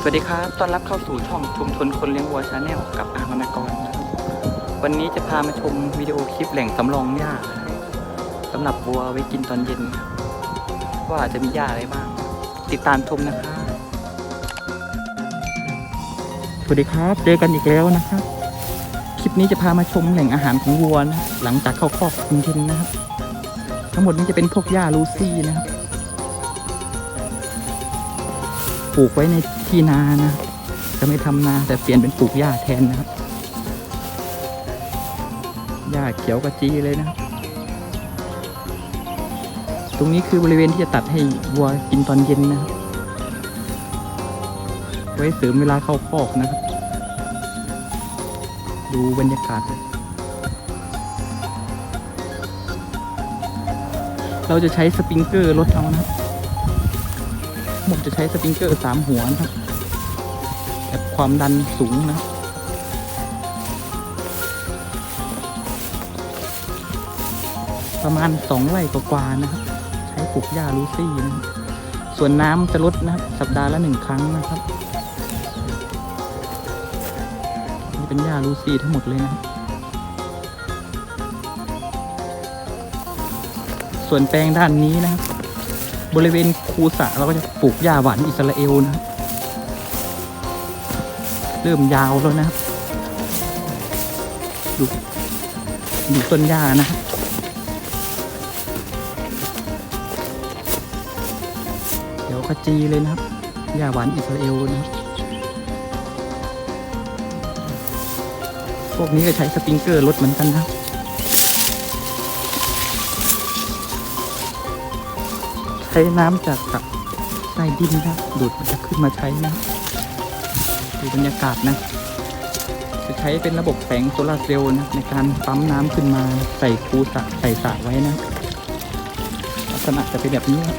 สวัสดีครับ ต้อนรับเข้าสู่ช่องชุมชนคนเลี้ยงวัวชาแนลกับอามนากรนะครับวันนี้จะพามาชมวิดีโอคลิปแหล่งสำรองหญ้าสำหรับวัวไว้กินตอนเย็นครับว่าจะมีหญ้าอะไรบ้าง ติดตามชมนะครับสวัสดีครับ เจอกันอีกแล้วนะครับ คลิปนี้จะพามาชมแหล่งอาหารของวัวนะหลังจากเข้าคอกกินเย็นนะครับ ทั้งหมดนี้จะเป็นพวกหญ้าลูซี่นะครับ ลูกไว้ในที่นานะจะไม่ทำนาแต่เปลี่ยนเป็นปลูกหญ้าแทนนะครับหญ้าเขียวกระจีเลยนะครับตรงนี้คือบริเวณที่จะตัดให้วัวกินตอนเย็นนะครับไว้เสริมเวลาเข้าคอกนะครับ ดูบรรยากาศเลยเราจะใช้สปริงเกอร์ลดเอานะครับ ผมจะใช้สปริงเกอร์สามหัวนะครับแบบความดันสูงนะประมาณสองไร่กว่าๆนะครับ ใช้ปลูกหญ้าลูซี่นะส่วนน้ำจะลดนะครับ สัปดาห์ละหนึ่งครั้งนะครับนี่เป็นหญ้าลูซี่ทั้งหมดเลยนะครับส่วนแปลงด้านนี้นะครับ บริเวณคูสะเราก็จะปลูกหญ้าหวานอิสราเอลนะเริ่มยาวแล้วนะครับดูดูต้นหญ้านะครับเดี๋ยวขจีเลยนะครับหญ้าหวานอิสราเอลนะครับพวกนี้ก็ใช้สปริงเกอร์ลดเหมือนกันนะครับ ใช้น้ำจากกับใต้ดินนะดูดมันจะขึ้นมาใช้นะดูบรรยากาศนะ จะใช้เป็นระบบแสงโซลาร์เซลล์นะในการปั๊มน้ำขึ้นมาใส่คูสระใส่สระไว้นะ ลักษณะจะเป็นแบบนี้นะ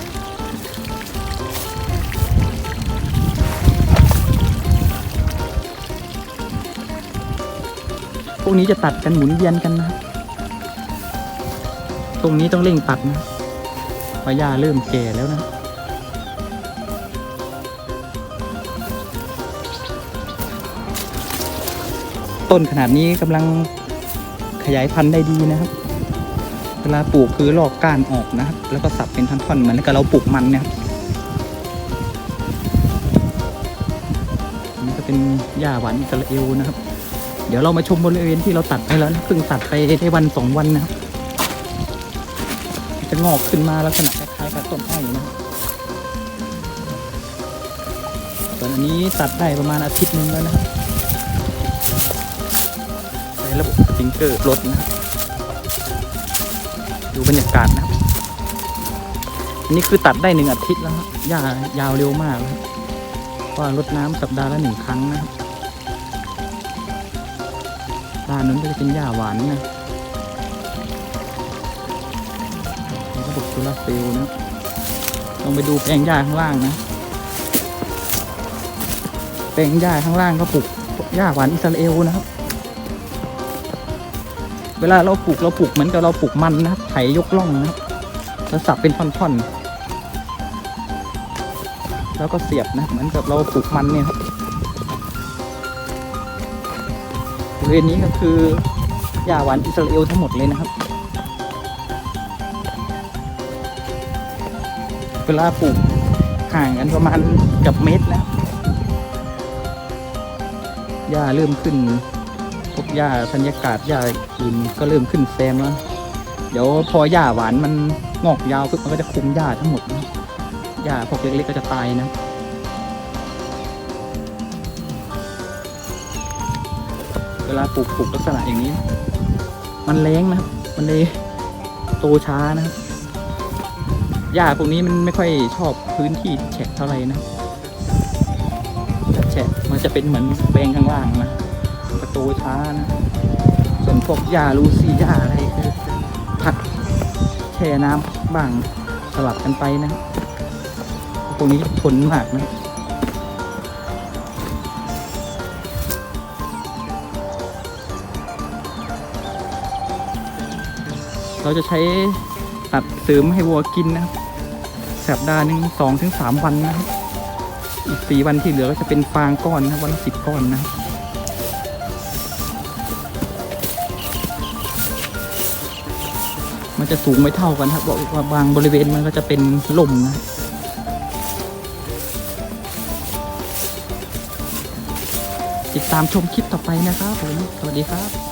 พวกนี้จะตัดกันหมุนเวียนกันนะ ตรงนี้ต้องเร่งตัดนะ พราะหญ้าเริ่มแก่แล้วนะต้นขนาดนี้กำลังขยายพันธุ์ได้ดีนะครับ เวลาปลูกคือลอกก้านออกนะครับ แล้วก็สับเป็นท่อนๆเหมือนกับเราปลูกมันนี่ยครับนี่ก็เป็นหญ้าหวานอิสราเอลนะครับ เดี๋ยวเรามาชมบริเวณที่เราตัดไปแล้วนะเพิ่งตัดไปได้วันสองวันนะครับ จะงอกขึ้นมาลักษณะคล้ายๆ กับต้นอ้นะส่วนอันนี้ตัดได้ประมาณอาทิตย์นึงแล้วนะครับใช้ระบบสปริงเกอร์ลดนะครับดูบรรยากาศนะอันนี้คือตัดได้หนึ่งอาทิตย์แล้วหญ้ายาวเร็วมากเพราะรดน้ำสัปดาห์ละหนึ่งครั้งนะด้านนั้นก็จะเป็นหญ้าหวานนะ ระบบโซลาเซลล์นะลองไปดูแปลงหญ้าข้างล่างนะ แปลงหญ้าข้างล่างก็ปลูกหญ้าหวานอิสราเอลนะครับ เวลาเราปลูกเราปลูกเหมือนกับเราปลูกมันนะครับไถยกล่องนะครับแล้วสับเป็นท่อนๆ แล้วก็เสียบนะเหมือนกับเราปลูกมันเนี่ยครับบริเวณนี้ก็คือหญ้าหวานอิสราเอลทั้งหมดเลยนะครับ เวลาปลูกห่างกันประมาณกับเมตรแล้วหญ้าเริ่มขึ้นพวกหญ้าบรรยากาศหญ้าอื่นก็เริ่มขึ้นแซมแล้วเดี๋ยวพอหญ้าหวานมันงอกยาวปุ๊บมันก็จะคุมหญ้าทั้งหมดนะหญ้าพวกเล็กๆก็จะตายนะเวลาปลูกปลูกลักษณะอย่างนี้ มันแรงนะครับ มันเลยโตช้านะครับ หญ้าพวกนี้มันไม่ค่อยชอบพื้นที่แฉะเท่าไหร่นะแฉะมันจะเป็นเหมือนแปลงข้างล่างนะกระโตช้านะส่วนพวกหญ้าลูซี่หญ้าอะไรคือผัดแช่น้ำบ้างสลับกันไปนะพวกนี้ทนมากนะเราจะใช้ ตัดเสริมให้วัวกินนะครับสัปดาห์หนึ่งสองถึงสามวันนะครับ อีกสี่วันที่เหลือก็จะเป็นฟางก้อนนะวันสิบก้อนนะครับมันจะสูงไม่เท่ากันครับบอกว่าบางบริเวณมันก็จะเป็นลมนะติดตามชมคลิปต่อไปนะครับผม สวัสดีครับ